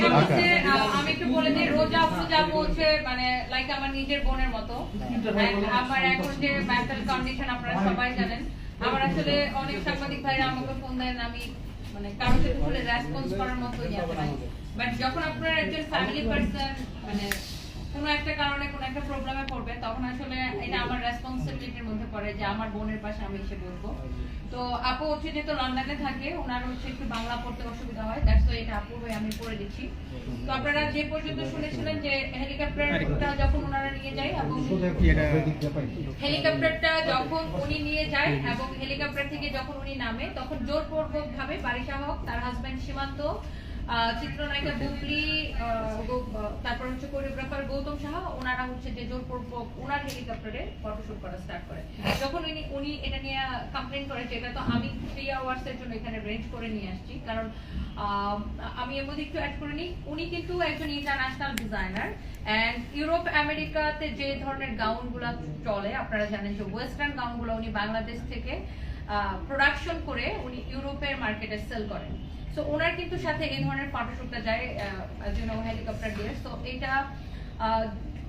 এটা হচ্ছে আমি একটু বলে দিই রোজা পূজা হচ্ছে মানে লাইক আমার নিজের বোনের মতো। আমার এখন যে মেন্টাল কন্ডিশন আপনারা সবাই জানেন। আমার আসলে অনেক সাংবাদিক ভাইরা আমাকে ফোন দেন আমি মানে কারোর সাথে রেসপন্স করার মতো ইয়ে বাট যখন আপনার একজন ফ্যামিলি পার্সন মানে কোনো একটা কারণে, কোনো একটা প্রবলেমে পড়বে, তখন আসলে এটা আমার রেসপন্সিবিলিটির মধ্যে পড়ে যে আমার বোনের পাশে আমি এসে বলব। তো আপু হচ্ছে যেহেতু লন্ডনে থাকে ওনার হচ্ছে একটু বাংলা পড়তে অসুবিধা হয় দ্যাটস ওয়াই এটা আপু হয়ে আমি পড়ে দিচ্ছি। তো আপনারা যে পর্যন্ত শুনেছিলেন যে হেলিকপ্টারটা যখন ওনারা নিয়ে যায় এবং হেলিকপ্টারটা যখন উনি নিয়ে যায় এবং হেলিকপ্টার থেকে যখন উনি নামে, তখন জোরপূর্বক ভাবে বারিশা হক, তার হাজবেন্ড সীমান্ত চিত্রনায়িকা বুবলি তারপর হচ্ছে কোরিওগ্রাফার গৌতম সাহা, ওনারা হচ্ছে যে জোরপূর্বক ওনার হেলিকপ্টারে ফটোশুট করা স্টার্ট করে। যখন উনি উনি এটা নিয়ে কমপ্লেন করে যে, এটা তো আমি থ্রি আওয়ার্স এর জন্য এখানে রেঞ্জ করে নিয়ে আসছি। কারণ আমি এর মধ্যে একটু অ্যাড করে নিই, উনি কিন্তু একজন ইন্টারন্যাশনাল ডিজাইনার এন্ড ইউরোপ আমেরিকাতে যে ধরনের গাউনগুলা চলে, আপনারা জানেন যে ওয়েস্টার্ন গাউনগুলো উনি বাংলাদেশ থেকে প্রোডাকশন করে উনি ইউরোপের মার্কেটে সেল করেন। সো ওনার কিন্তু সাথে এই ধরনের ফটোশুটটা যায় জন্য হেলিকপ্টার দিয়ে। তো এটা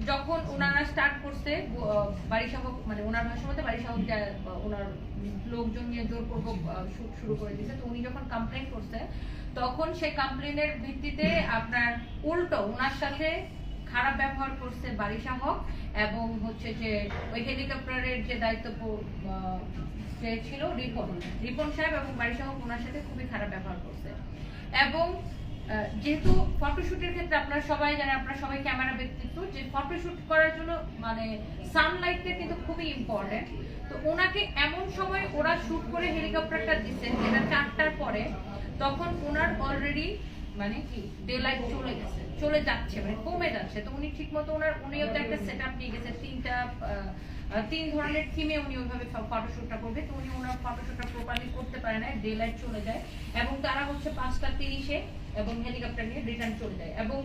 যখন ওনারা স্টার্ট করছে বাড়ি সহ মানে ওনার ভাষা মধ্যে বাড়ি ওনার লোকজন নিয়ে জোরপূর্বক শুট শুরু করে দিয়েছে। তো উনি যখন কমপ্লেন করছে, তখন সেই কমপ্লেনের ভিত্তিতে আপনার উল্টো ওনার সাথে খারাপ ব্যবহার করছে বারিশা এবং হচ্ছে যে ওই হেলিকপ্টারের যে দায়িত্ব ছিল রিপন। রিপন সাহেব এবং বারিশা হক ওনার সাথে খুবই খারাপ ব্যবহার করছে। এবং যেহেতু ফটোশুটের ক্ষেত্রে আপনারা সবাই জানেন, আপনারা সবাই ক্যামেরা ব্যক্তিত্ব, যে ফটোশুট করার জন্য মানে সানলাইটটা কিন্তু খুবই ইম্পর্টেন্ট তো ওনাকে এমন সময় ওরা শুট করে হেলিকপ্টারটা দিচ্ছে যেটা চারটার পরে, তখন ওনার অলরেডি মানে কি ডে লাইট চলে গেছে, চলে যাচ্ছে মানে কমে যাচ্ছে। তো উনি ঠিক মতো ওনার উনিও তো একটা সেট আপ নিয়ে গেছে, তিনটা তিন ধরনের থিমে উনি ওইভাবে ফটোশুটটা করবে। তো উনি ওনার ফটোশুটটা প্রপারলি করতে পারে না ডে লাইট চলে যায়। এবং তারা হচ্ছে পাঁচটা তিরিশে এবং হেলিকপ্টার নিয়ে রিটার্ন চলে যায়। এবং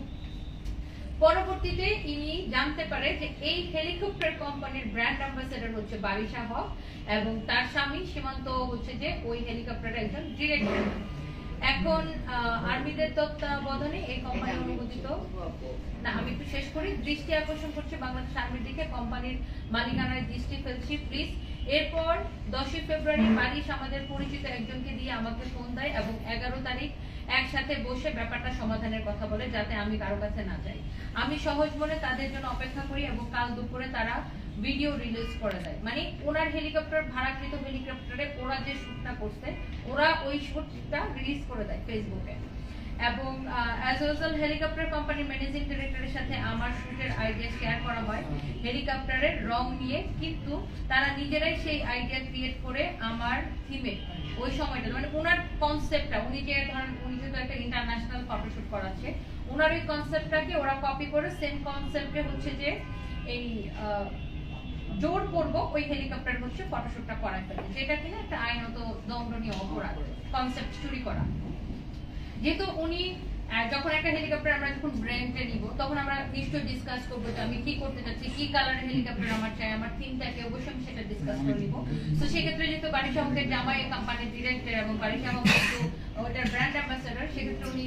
পরবর্তীতে ইনি জানতে পারে যে এই হেলিকপ্টার কোম্পানির ব্র্যান্ড অ্যাম্বাসেডর হচ্ছে বারিশা হক এবং তার স্বামী সীমান্ত হচ্ছে যে ওই হেলিকপ্টারের একজন ডিরেক্টর এখন আর্মিদের তত্ত্বাবধানে এই কোম্পানি অনুমোদিত না আমি একটু শেষ করি। দৃষ্টি আকর্ষণ করছে বাংলাদেশ আর্মির দিকে কোম্পানির মালিকানায় দৃষ্টি ফেলছি প্লিজ এরপর দশই ফেব্রুয়ারি বারিশ আমাদের পরিচিত একজনকে দিয়ে আমাকে ফোন দেয় এবং এগারো তারিখ একসাথে বসে ব্যাপারটা সমাধানের কথা বলে যাতে আমি কারও কাছে না যাই। আমি সহজ মনে তাদের জন্য অপেক্ষা করি এবং কাল দুপুরে তারা ভিডিও রিলিজ করে দেয়। মানে ওনার হেলিকপ্টার ভাড়াকৃত হেলিকপ্টারে ওরা যে শুটটা করছে, ওরা ওই শুটটা রিলিজ করে দেয় ফেসবুকে এবং অ্যাজ ওয়েল হেলিকপ্টার কোম্পানির ম্যানেজিং ডিরেক্টরের সাথে আমার শুটের আইডিয়া শেয়ার করা হয়। হেলিকপ্টারের রং নিয়ে কিন্তু তারা নিজেরাই সেই আইডিয়া ক্রিয়েট করে আমার থিমে ওই সময়টা মানে ওনার কনসেপ্টটা উনি যে ধরেন, উনি যেহেতু একটা ইন্টারন্যাশনাল ফটোশুট করাচ্ছে ওনার ওই কনসেপ্টটাকে ওরা কপি করে সেম কনসেপ্টে হচ্ছে যে এই আহ, জোরপূর্বক ওই হেলিকপ্টার হচ্ছে ফটোশুটটা করা ফেলে যেটা কিনা একটা আইনত দণ্ডনীয় অপরাধ কনসেপ্ট চুরি করা। যেহেতু উনি যখন একটা হেলিকপ্টার আমরা যখন ব্র্যান্ডে নিব তখন আমরা নিশ্চয়ই ডিসকাস করব যে আমি কি করতে চাচ্ছি কি কালারের হেলিকপ্টার আমার চাই আমার থিমটাকে অবশ্যই আমি সেটা ডিসকাস করে নিব। তো সেক্ষেত্রে যেহেতু বাড়ি সহকের জামাই কোম্পানির ডিরেক্টর এবং বাড়ি সহক কিন্তু ওটার ব্র্যান্ড অ্যাম্বাসেডর সেক্ষেত্রে উনি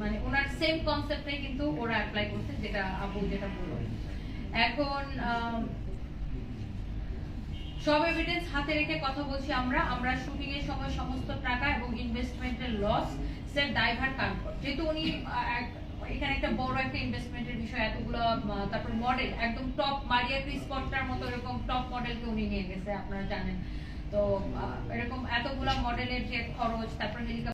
মানে ওনার সেম কনসেপ্টটাই কিন্তু ওরা অ্যাপ্লাই করছে যেটা আপু যেটা বলল। এখন সব এভিডেন্স হাতে রেখে কথা বলছি আমরা। আমরা শুটিং এর সময় সমস্ত টাকা এবং ইনভেস্টমেন্টের লস স্যার ড্রাইভার কার কর যেহেতু উনি এখানে একটা বড় একটা ইনভেস্টমেন্টের বিষয়, এতগুলো তারপর মডেল একদম টপ মারিয়া ক্রিস পট্টার মতো এরকম টপ মডেলকে উনি নিয়ে গেছে, আপনারা জানেন। তো এরকম এতগুলো মডেলের যে খরচ, তারপর হেলিকপ্টার